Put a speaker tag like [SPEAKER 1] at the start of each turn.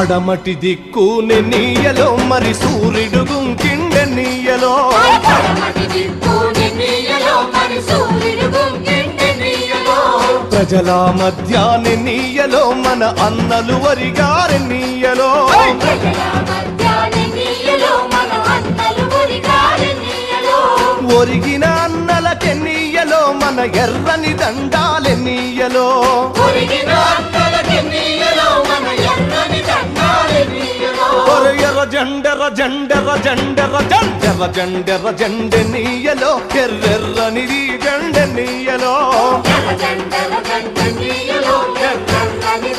[SPEAKER 1] పడమటి దిక్కు నీయలో. మరి సూర్యుడు గుంకిండె నీయలో. ప్రజల మధ్యాన్ని నీయలో. మన అన్నలు వరిగారి నీయలో. ఒరిగిన అన్నలకె నీయలో మన ఎర్రని దండాలె నీయలో. ఎర్ర జండెర జండెర జండెర జండెర జండెర జండె నీయలో ఎర్రెర్రని జండె నీయలో.
[SPEAKER 2] ఎర్ర జెండల నీయలో ఎర్రని